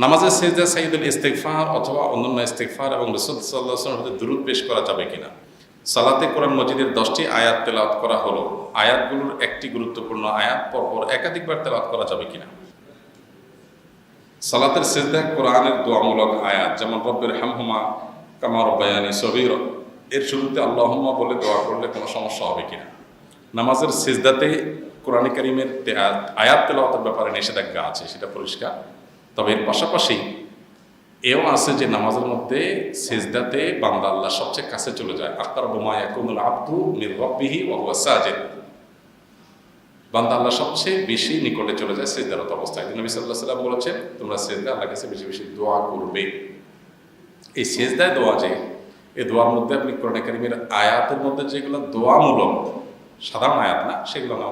নামাজের সেজদা সাইদুল ইস্তেকফার অথবা অন্যান্য ইস্তেকফার এবং রসুল সাল্লাহ হতে দূরত পেশ করা যাবে কিনা? সালাতে কোরআন মজিদের দশটি আয়াত তেলাওয়াত করা হলো। আয়াতগুলোর একটি গুরুত্বপূর্ণ আয়াত, পরপর একাধিকবার তেলাওয়াত করা যাবে কিনা? সালাতের সেজদা কোরআনের দোয়ামূলক আয়াত, যেমন রব্বের হামহুমা কামার বায়ানি সবির এর শুরুতে আল্লাহম্মা বলে দোয়া করলে কোনো সমস্যা হবে কিনা? নামাজের সেজদাতে কোরআন করিমের আয়াত তেলাওয়াতের ব্যাপারে নিষেধাজ্ঞা আছে, সেটা পরিষ্কার। তবে এর পাশাপাশি এও আছে যে নামাজের মধ্যে সেজদাতে বান্দা আল্লাহ সবচেয়ে কাছে চলে যায়। আক্তার বোমা ইয়াকুমুল আব্দু মির ওয়া সাজিদ। বান্দা আল্লাহ সবচেয়ে বেশি নিকটে চলে যায় সেজদারত অবস্থায়। নবী সাল্লাহ সাল্লাম বলেছেন, তোমরা সেজদা আল্লাহ কাছে বেশি বেশি দোয়া করবে। এই সেজদায় দোয়া যে এই দোয়ার মধ্যে আপনি কোরআন কারিমের আয়াতের মধ্যে যেগুলো দোয়ামূলক, সাধারণ আয়াত না, সেগুলো না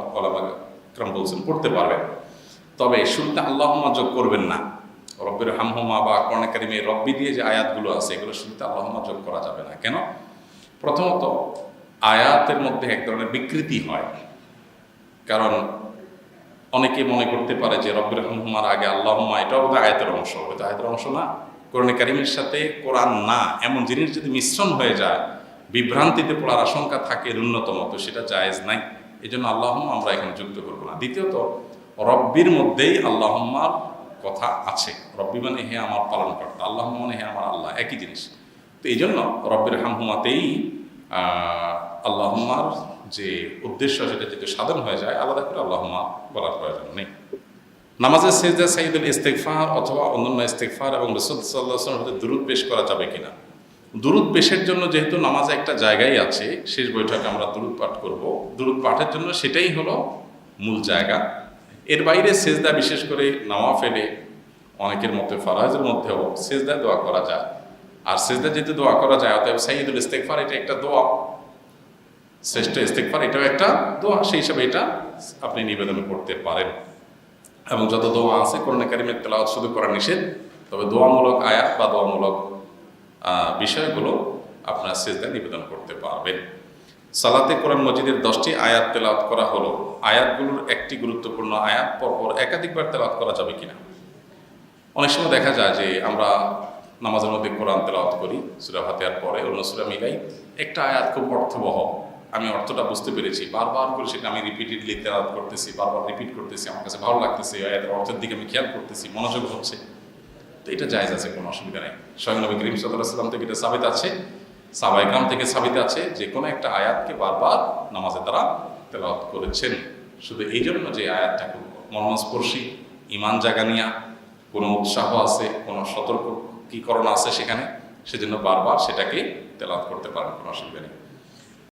ক্রম বলছেন পড়তে পারবেন। তবে শুরুতে আল্লাহ যোগ করবেন না। রব্বের হামহমা বা কোরআন কারিমের রব্বি দিয়ে যে আয়াতগুলো আছে, এগুলো শুরুতে আল্লাহ যোগ করা যাবে না। কেন? প্রথমত, আয়াতের মধ্যে এক ধরনের বিকৃতি হয়। কারণ অনেকে মনে করতে পারে যে রব্বের রহমার আগে আল্লাহমা এটাও বোধহয় আয়াতের অংশ। হয়তো আয়াতের অংশ না। কোরআনে কারিমের সাথে কোরআন না, এমন জিনিস যদি মিশ্রণ হয়ে যায়, বিভ্রান্তিতে পড়ার আশঙ্কা থাকে ন্যূনতম, তো সেটা জায়েজ নাই। এই জন্য আল্লাহম্মা আমরা এখানে যুক্ত করব না। দ্বিতীয়ত রব্বির মধ্যেই আল্লাহম্মার কথা আছে। রব্বি মানে হে আমার পালন কর্তা আল্লাহ মানে হে আমার আল্লাহ, একই জিনিস। তো এই জন্য রব্বের হামহুমাতেই আল্লাহম্মার যে উদ্দেশ্য সেটা যদি সাধন হয়ে যায়, আলাদা করে আল্লাহমা বলার প্রয়োজন নেই। নামাজের সেজদা সাইদুল ইস্তেকফার অথবা অন্যান্য ইস্তেকফার এবং রসুল হতে দূরত পেশ করা যাবে কিনা? দূরত পেশের জন্য যেহেতু নামাজে একটা জায়গায় আছে, শেষ বৈঠকে আমরা দূরত পাঠ করব। দূরত পাঠের জন্য সেটাই হলো মূল জায়গা। এর বাইরে সেজদা বিশেষ করে নামা ফেলে অনেকের মধ্যে ফরাজের মধ্যেও সেজদা দোয়া করা যায়। আর সেজদা যেহেতু দোয়া করা যায়, অতএব সাইদুল ইস্তেকফার এটা একটা দোয়া। শ্রেষ্ঠ ইস্তেকফার এটাও একটা দোয়া, সেই হিসাবে এটা আপনি নিবেদন করতে পারেন। এবং যত দোয়া আছে করোনা কারিমের তেলাওয়াত শুধু করা নিষেধ, তবে দোয়ামূলক আয়াত বা দোয়ামূলক বিষয়গুলো আপনার সেজদা নিবেদন করতে পারবেন। সালাতে কোরআন মজিদের দশটি আয়াত তেলাওয়াত করা হলো। আয়াতগুলোর একটি গুরুত্বপূর্ণ আয়াত, পরপর একাধিকবার তেলাওয়াত করা যাবে কিনা? অনেক সময় দেখা যায় যে আমরা নামাজের মধ্যে কোরআন তেলাওয়াত করি, সুরা ফাতেহার পরে, অন্য সুরা মিলাই, একটা আয়াত খুব অর্থবহ। আমি অর্থটা বুঝতে পেরেছি। বারবার করে সেটা আমি রিপিটেডলি তেলাওয়াত করতেছি, বারবার রিপিট করতেছি, আমার কাছে ভালো লাগতেছে আয়াতের অর্থের দিকে আমি খেয়াল করতেছি, মনোযোগ হচ্ছে। তো এটা জায়জ আছে, কোনো অসুবিধা নেই। স্বয়ং নবী করিম সাল্লাম থেকে এটা সাবিত আছে। সাবাইগ্রাম থেকে সাবিত আছে, যে কোনো একটা আয়াতকে বারবার নামাজে তারা তেলাওয়াত করেছেন। শুধু এই জন্য যে আয়াতটা খুব মর্মস্পর্শী ইমান জাগানিয়া, কোনো উৎসাহ আছে, কোনো সতর্কীকরণ আছে সেখানে, সেজন্য বারবার সেটাকে তেলাওয়াত করতে পারেন, কোনো অসুবিধা নেই।